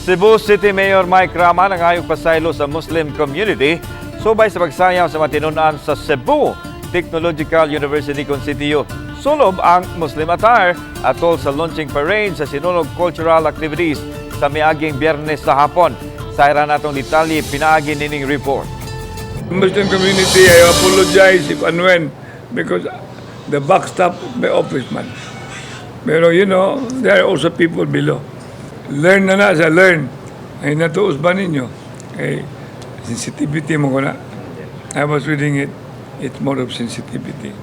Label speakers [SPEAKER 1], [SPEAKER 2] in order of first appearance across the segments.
[SPEAKER 1] Cebu City Mayor Mike Rama nangayong pasaylo sa Muslim community subay sa pagsayaw sa matinunan sa Cebu Technological University kon Sitio. Sulob ang Muslim attire atol sa launching parade sa Sinulog Cultural Activities sa miaging biyernes sa hapon. Sayra natong detalye pinaagi nining report.
[SPEAKER 2] Muslim community, I apologize if and when because the backstop by office man. Pero you know, there are also people below. Learn na na sa learn. Ay natuos ba ninyo? Ay, sensitivity mo ko na. I was reading it. It's more of sensitivity.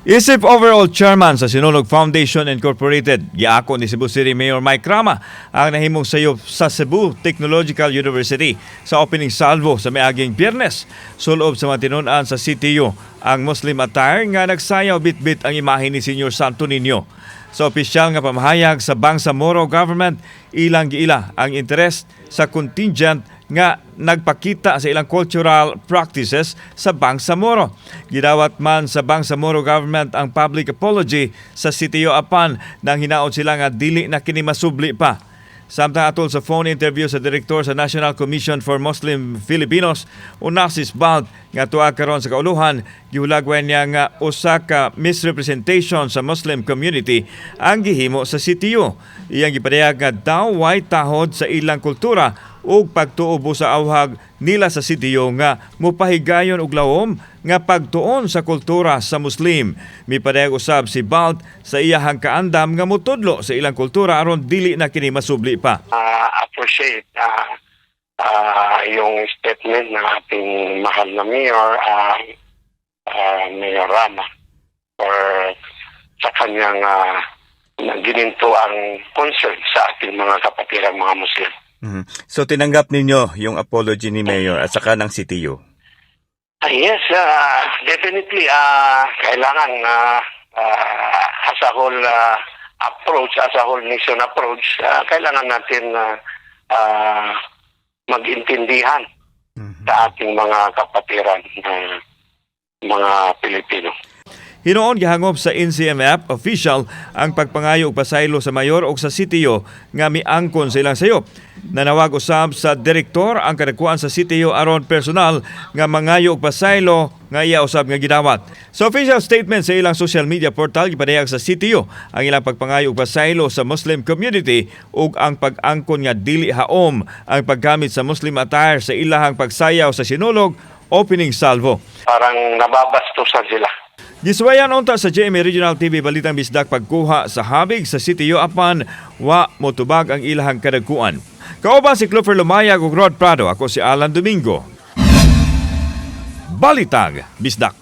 [SPEAKER 1] Isip overall chairman sa Sinulog Foundation Incorporated, giako ni Cebu City Mayor Mike Rama ang nahimong sayop sa Cebu Technological University sa opening salvo sa miaging biyernes. Sulob sa matinunan sa CTU ang Muslim attire nga nagsayaw bitbit ang imahe ni Senior Santo Niño. Sa opisyal nga pamahayag sa Bangsamoro government, ilang giila ang interest sa contingent nga nagpakita sa ilang cultural practices sa Bangsamoro. Gidawat man sa Bangsamoro government ang public apology sa Sitio Apan nang hinaot sila nga dili na kini masubli pa. Samtang atol sa phone interview sa direktor sa National Commission for Muslim Filipinos, Unasis Bald, nga tuwa karon sa kauluhan, gihulagwan niya nga usa ka misrepresentation sa Muslim community ang gihimo sa sitio. Iyang gipadayag nga daw way tahod sa ilang kultura ug pagtuobo sa awhag nila sa sitio nga mupahigayon og lawom nga pagtuon sa kultura sa Muslim. Mipadayag usab si Balt sa iyahang kaandam nga mutudlo sa ilang kultura aron dili na kini masubli pa.
[SPEAKER 3] uh, appreciate uh, uh, yung statement ng ating mahal na mayor, uh, uh, Mayor Rama, for sa kanyang uh, gininto ang concern sa ating mga kapatirang mga Muslim.
[SPEAKER 1] Mhm. So tinanggap ninyo yung apology ni Mayor at saka ng CTU?
[SPEAKER 3] Ah, yes, uh, definitely, uh, kailangan uh, uh, as a whole uh, approach, as a whole nation approach, uh, kailangan natin uh, uh, mag-intindihan sa ating mga kapatiran na mga Pilipino.
[SPEAKER 1] Hinoon gihangop sa NCMF official ang pagpangayo og pasaylo sa mayor o sa sitio nga miangkon sa ilang sayop. Nanawag usab sa direktor ang kadakuan sa sitio aron personal nga mangayo og pasaylo nga iya usab nga gidawat. Sa official statement sa ilang social media portal gipadayag sa sitio ang ilang pagpangayo og pasaylo sa Muslim community ug ang pag-angkon nga dili haom ang paggamit sa Muslim attire sa ilahang pagsayaw sa sinulog opening salvo.
[SPEAKER 3] Parang nababastusan sila.
[SPEAKER 1] Giswayan unta sa GMA Regional TV Balitang Bisdak pagkuha sa habig sa sitio apan wa motubag ang ilahang kadagkuan. Kauban si Clover Lumayag ug Rod Prado, ako si Alan Domingo. Balitang Bisdak.